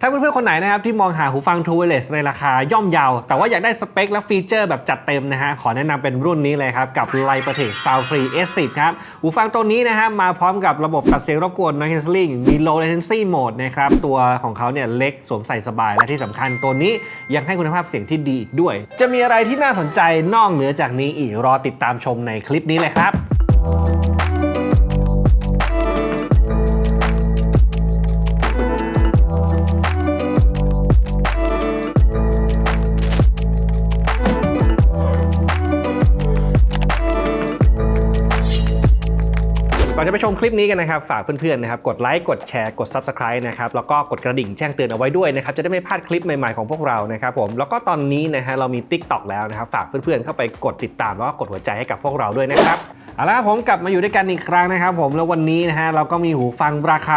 ถ้าเพื่อนๆ คนไหนนะครับที่มองหาหูฟัง True Wireless ในราคาย่อมเยาว แต่ว่าอยากได้สเปคและฟีเจอร์แบบจัดเต็มนะฮะ ขอแนะนำเป็นรุ่นนี้เลยครับ กับ l i p e t e c Sound Free S10 ครับ หูฟังตัวนี้นะฮะมาพร้อมกับระบบตัดเสียงรบกวน noise cancelling มี low latency mode นะครับ ตัวของเขาเนี่ยเล็กสวมใส่สบาย และที่สำคัญตัวนี้ยังให้คุณภาพเสียงที่ดีอีกด้วย จะมีอะไรที่น่าสนใจนอกเหนือจากนี้อีกรอติดตามชมในคลิปนี้เลยครับ จะไปชมคลิปนี้กันนะครับ ฝากเพื่อนๆนะครับกดไลค์กดแชร์กด Subscribe นะครับแล้วก็กดกระดิ่งแจ้งเตือนเอาไว้ด้วยนะครับจะได้ไม่พลาดคลิปใหม่ๆของพวกเรานะครับผมแล้วก็ตอนนี้นะฮะเรามี Tik t o อกแล้วนะครับฝากเพื่อนๆเข้าไปกดติดตามแล้วก็กดหัวใจให้กับพวกเราด้วยนะครับเอาละผมกลับมาอยู่ด้วยกันอีกครั้งนะครับผมแล้ววันนี้นะฮะเราก็มีหูฟังราคา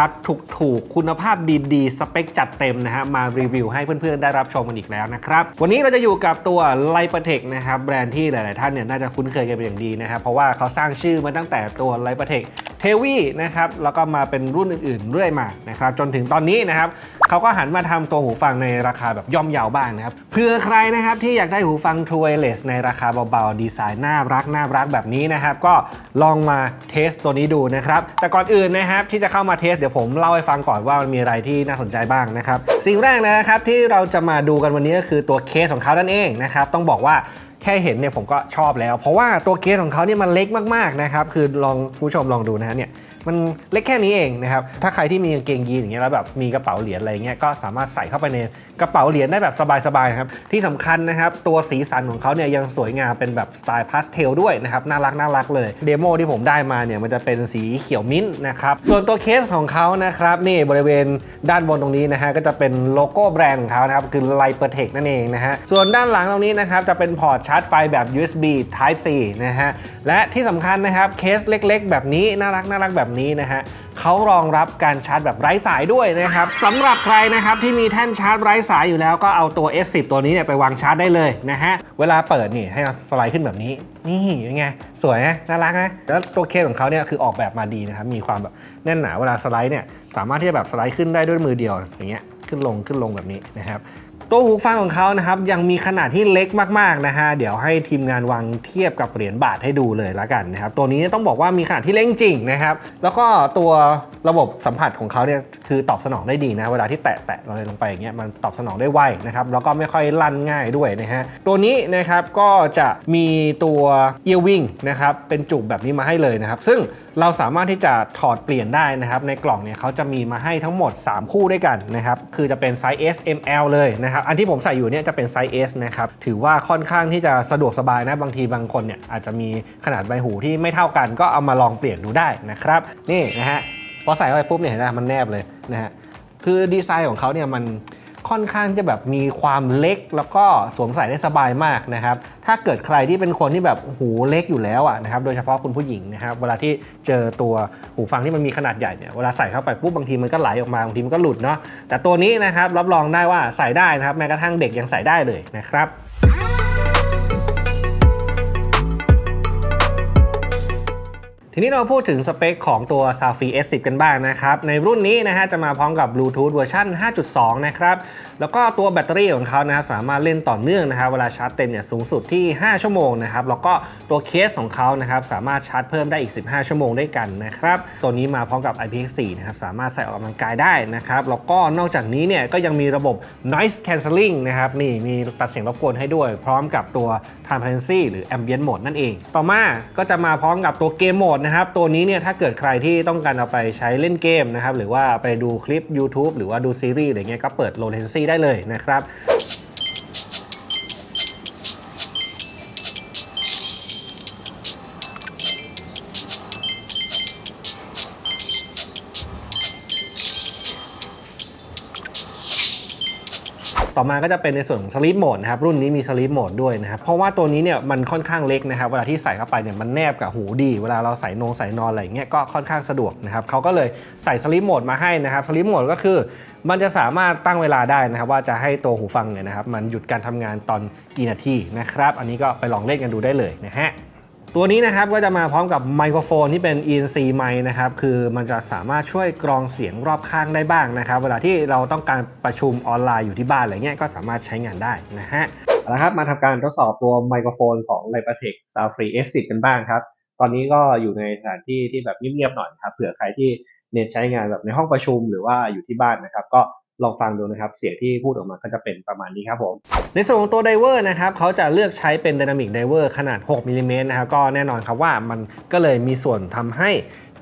ถูกๆ คุณภาพดีๆ สเปคจัดเต็มนะฮะมารีวิวให้เพื่อนๆ ได้รับชมกันอีกแล้วนะครับวันนี้เราจะอยู่กับตัว l i p e t e c นะครับแบรนด์ที่หลายๆท่านเนี่ยน่าจะคุ้นเคยกันเป็นอย่างดีนะครับเพราะว่าเขาสร้างชื่อมาตั้งแต่ตัว l i p e t e c เทวีนะครับแล้วก็มาเป็นรุ่นอื่นๆ เรื่อยมานะครับจนถึงตอนนี้นะครับเขาก็หันมาทำตัวหูฟังในราคาแบบย่อมเยาวบ้างนะครับเพื่อใครนะครับที่อยากได้หูฟัง True Wireless ในราคาเบาๆ ดีไซน์น่ารักน่ารักแบบนี้นะครับก็ลองมาเทสตัวนี้ดูนะครับแต่ก่อนอื่นนะครับที่จะเข้ามาเทสเดี๋ยวผมเล่าให้ฟังก่อนว่ามันมีอะไรที่น่าสนใจบ้างนะครับสิ่งแรกนะครับที่เราจะมาดูกันวันนี้ก็คือตัวเคสของเขานั่นเองนะครับต้องบอกว่า แค่เห็นเนี่ยผมก็ชอบแล้ว เพราะว่าตัวเคสของเขาเนี่ยมันเล็กมากๆนะครับคือลองผู้ชมลองดูนะฮะเนี่ยมันเล็กแค่นี้เองนะครับถ้าใครที่มีกางเกงยีนอย่างเงี้ยแล้วแบบมีกระเป๋าเหรียญอะไรเงี้ยก็สามารถใส่เข้าไปในกระเป๋าเหรียญได้แบบสบายๆนะครับที่สำคัญนะครับตัวสีสันของเขาเนี่ยยังสวยงามเป็นแบบสไตล์พาสเทลด้วยนะครับน่ารักน่ารักเลยเดโมที่ผมได้มาเนี่ยมันจะเป็นสีเขียวมิ้นท์นะครับส่วนตัวเคสของเขานะครับนี่บริเวณด้านบนตรงนี้นะฮะก็จะเป็นโลโก้แบรนด์ของเขานะครับคือ l i p e r t e c นั่นเองนะฮะส่วนด้านหลังตรงนี้นะครับจะเป็นพอร์ตาร์จไฟแบบ USB Type C นะฮะ และที่สำคัญนะครับเคสเล็กๆ แบบนี้น่ารักน่ารักแบบนี้นะฮะเขารองรับการชาร์จแบบไร้สายด้วยนะครับสำหรับใครนะครับที่มีแท่นชาร์จไร้สายอยู่แล้วก็เอาตัว S10 ตัวนี้เนี่ยไปวางชาร์จได้เลยนะฮะ เวลาเปิดนี่ให้สไลด์ขึ้นแบบนี้ นี่ยังไง สวยนะน่ารักนะ แล้วตัวเคสของเขาเนี่ยคือออกแบบมาดีนะครับ มีความแบบแน่นหนาเวลาสไลด์เนี่ยสามารถที่จะแบบสไลด์ขึ้นได้ด้วยมือเดียวอย่างเงี้ยขึ้นลงขึ้นลงแบบนี้นะครับ ตัวหูฟังของเขานะครับยังมีขนาดที่เล็กมากๆนะฮะเดี๋ยวให้ทีมงานวางเทียบกับเหรียญบาทให้ดูเลยละกันนะครับตัวนี้ต้องบอกว่ามีขนาดที่เล็กจริงนะครับแล้วก็ตัวระบบสัมผัสของเขาเนี่ยคือตอบสนองได้ดีนะเวลาที่แตะแตะอะไรลงไปอย่างเงี้ยมันตอบสนองได้ไวนะครับแล้วก็ไม่ค่อยลั่นง่ายด้วยนะฮะตัวนี้นะครับก็จะมีตัวเอียวิงนะครับเป็นจุกแบบนี้มาให้เลยนะครับซึ่งเราสามารถที่จะถอดเปลี่ยนได้นะครับในกล่องเนี่ยเขาจะมีมาให้ทั้งหมด 3 คู่ด้วยกันนะครับคือจะเป็นไซส์ S M L เลยนะครับอันที่ผมใส่อยู่เนี่ยจะเป็นไซส์ S นะครับ ถือว่าค่อนข้างที่จะสะดวกสบายนะ บางทีบางคนเนี่ยอาจจะมีขนาดใบหูที่ไม่เท่ากันก็เอามาลองเปลี่ยนดูได้นะครับ นี่นะฮะ พอใส่เข้าไปปุ๊บเนี่ยนะมันแนบเลยนะฮะ คือดีไซน์ของเขาเนี่ยมัน ค่อนข้างจะแบบมีความเล็กแล้วก็สวมใส่ได้สบายมากนะครับ ถ้าเกิดใครที่เป็นคนที่แบบหูเล็กอยู่แล้วอะนะครับ โดยเฉพาะคุณผู้หญิงนะครับเวลาที่เจอตัวหูฟังที่มันมีขนาดใหญ่เนี่ยเวลาใส่เข้าไปปุ๊บบางทีมันก็ไหลออกมาบางทีมันก็หลุดเนาะแต่ตัวนี้นะครับรับรองได้ว่าใส่ได้นะครับแม้กระทั่งเด็กยังใส่ได้เลยนะครับ ทีนี้เราพูดถึงสเปคของตัว s a f i S10 กันบ้างนะครับ ในรุ่นนี้นะฮะจะมาพร้อมกับบลูทูธเวอร์ชัน5.2 นะครับ แล้วก็ตัวแบตเตอรี่ของเขานะครับสามารถเล่นต่อเนื่องนะครับ เวลาชาร์จเต็มเนี่ยสูงสุดที่ 5 ชั่วโมงนะครับ แล้วก็ตัวเคสของเขานะครับสามารถชาร์จเพิ่มได้อีก 15 ชั่วโมงด้วยกันนะครับ ตัวนี้มาพร้อมกับ IPX4 นะครับสามารถใส่ออกกำลังกายได้นะครับ แล้วก็นอกจากนี้เนี่ยก็ยังมีระบบ noise cancelling นะครับนี่มีตัดเสียงรบกวนให้ด้วย พร้อมกับตัว transparency หรือ ambient mode นั่นเอง ต่อมาก็จะมาพร้อมกับตัวเกมโหมดนะครับ ตัวนี้เนี่ยถ้าเกิดใครที่ต้องการเอาไปใช้เล่นเกมนะครับ หรือว่าไปดูคลิป YouTube หรือว่าดูซีรีส์อะไรเงี้ยก็เปิด low latency ได้เลยนะครับ ต่อมาก็จะเป็นในส่วนของ Sleep Mode นะครับรุ่นนี้มี Sleep Mode ด้วยนะครับเพราะว่าตัวนี้เนี่ยมันค่อนข้างเล็กนะครับเวลาที่ใส่เข้าไปเนี่ยมันแนบกับหูดี เวลาเราใส่นงใส่นอนอะไรอย่างเงี้ยก็ค่อนข้างสะดวกนะครับเขาก็เลยใส่ Sleep Mode มาให้นะครับ Sleep Mode ก็คือ มันจะสามารถตั้งเวลาได้นะครับว่าจะให้ตัวหูฟังเนี่ยนะครับมันหยุดการทำงานตอนกี่นาทีนะครับอันนี้ก็ไปลองเล่นกันดูได้เลยนะฮะ ตัวนี้นะครับก็จะมาพร้อมกับไมโครโฟนที่เป็น ENC ไมค์นะครับคือมันจะสามารถช่วยกรองเสียงรอบข้างได้บ้างนะครับ เวลาที่เราต้องการประชุมออนไลน์อยู่ที่บ้านอะไรเงี้ยก็สามารถใช้งานได้นะฮะเอาละครับมาทำการทดสอบตัวไมโครโฟนของ l i b e r t e c s o u n d Free S10 กันบ้างครับ ตอนนี้ก็อยู่ในสถานที่ที่แบบเงียบๆหน่อยครับเผื่อใครที่เน้นใช้งานแบบในห้องประชุมหรือว่าอยู่ที่บ้านนะครับ ก็ ลองฟังดูนะครับ เสียงที่พูดออกมาก็จะเป็นประมาณนี้ครับผม ในส่วนของตัวไดเวอร์นะครับเขาจะเลือกใช้เป็น Dynamic Diver ขนาด 6มิลลิเมตรนะครับก็แน่นอนครับว่ามันก็เลยมีส่วนทำให้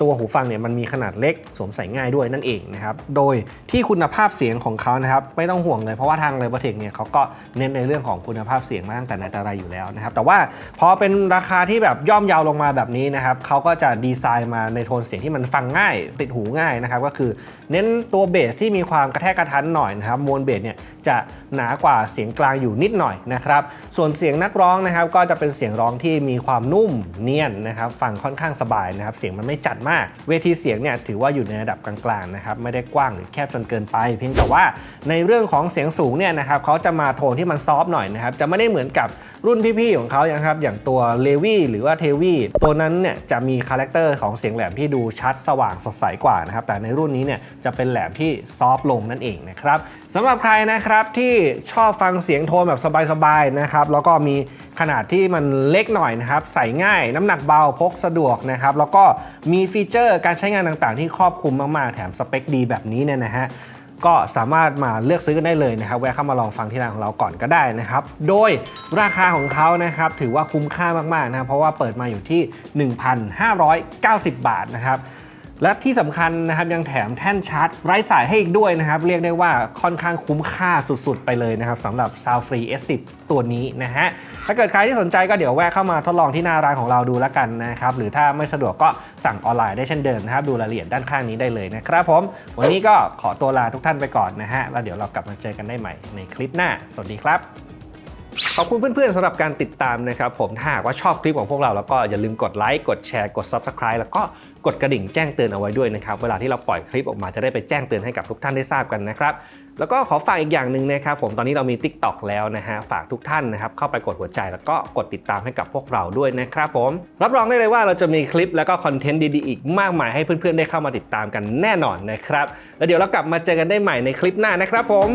ตัวหูฟังเนี่ยมันมีขนาดเล็กสวมใส่ง่ายด้วยนั่นเองนะครับ โดยที่คุณภาพเสียงของเขานะครับไม่ต้องห่วงเลยเพราะว่าทาง l i b e r t e c เนี่ยเขาก็เน้นในเรื่องของคุณภาพเสียงมาตั้งแต่ไหนแต่ไรอยู่แล้วนะครับ แต่ว่าพอเป็นราคาที่แบบย่อมยาวลงมาแบบนี้นะครับเขาก็จะดีไซน์มาในโทนเสียงที่มันฟังง่าย ติดหูง่ายนะครับก็คือเน้นตัวเบสที่มีความกระแทกกระทันหน่อยนะครับมวลเบสเนี่ยจะหนากว่าเสียงกลางอยู่นิดหน่อยนะครับส่วนเสียงนักร้องนะครับก็จะเป็นเสียงร้องที่มีความนุ่มเนียนนะครับฟังค่อนข้างสบายนะครับเสียงมันไม่จัดมากเวทีเสียงเนี่ยถือว่าอยู่ในระดับกลางๆนะครับไม่ได้กว้างหรือแคบจนเกินไป เพียงแต่ว่าในเรื่องของเสียงสูงเนี่ยนะครับเขาจะมาโทนที่มันซอฟต์หน่อยนะครับจะไม่ได้เหมือนกับรุ่นพี่ๆของเขานะครับอย่างตัวเลวี่หรือว่าเทวี่ตัวนั้นเนี่ยจะมีคาแรคเตอร์ของเสียงแหลมที่ดูชัดสว่างสดใสกว่านะครับแต่ในรุ่นนี้เนี่ยจะเป็นแหลมที่ซอฟต์ลงนั่นเองนะครับสำหรับใครนะครับที่ชอบฟังเสียงโทนแบบสบายๆนะครับแล้วก็มี ขนาดที่มันเล็กหน่อยนะครับใส่ง่ายน้ำหนักเบาพกสะดวกนะครับแล้วก็มีฟีเจอร์การใช้งานต่างๆ ที่ครอบคลุมมากๆ แถมสเปคดีแบบนี้เนี่ยนะฮะก็สามารถมาเลือกซื้อกันได้เลยนะครับ แวะเข้ามาลองฟังที่ร้านของเราก่อนก็ได้นะครับ โดยราคาของเขานะครับ ถือว่าคุ้มค่ามากๆนะครับ เพราะว่าเปิดมาอยู่ที่ 1,590 บาทนะครับ และที่สำคัญนะครับยังแถมแท่นชาร์จไร้สายให้อีกด้วยนะครับ เรียกได้ว่าค่อนข้างคุ้มค่าสุดๆ ไปเลยนะครับสำหรับ Sound Free S10 ตัวนี้นะฮะ ถ้าเกิดใครที่สนใจก็เดี๋ยวแวะเข้ามาทดลองที่หน้าร้านของเราดูแล้วกันนะครับ หรือถ้าไม่สะดวกก็สั่งออนไลน์ได้เช่นเดิมนะครับ ดูรายละเอียดด้านข้างนี้ได้เลยนะครับผม วันนี้ก็ขอตัวลาทุกท่านไปก่อนนะฮะแล้วเดี๋ยวเรากลับมาเจอกันได้ใหม่ในคลิปหน้า สวัสดีครับ ขอบคุณเพื่อนๆสำหรับการติดตามนะครับผมถ้าหากว่าชอบคลิปของพวกเราแล้วก็อย่าลืมกดไลค์กดแชร์กด Subscribe แล้วก็กดกระดิ่งแจ้งเตือนเอาไว้ด้วยนะครับเวลาที่เราปล่อยคลิปออกมาจะได้ไปแจ้งเตือนให้กับทุกท่านได้ทราบกันนะครับแล้วก็ขอฝากอีกอย่างหนึ่งนะครับผมตอนนี้เรามี Tik t o อกแล้วนะฮะฝากทุกท่านนะครับเข้าไปกดหัวใจแล้วก็กดติดตามให้กับพวกเราด้วยนะครับผมรับรองได้เลยว่าเราจะมีคลิปแล้วก็คอนเทนต์ดีๆอีกมากมายให้เพื่อนๆได้เข้ามาติดตามกันแน่นอนนะครับแล้วเดี๋ยวเรากลับมาเจอกันได้ใหม่ในคลิปหน้านะครับผม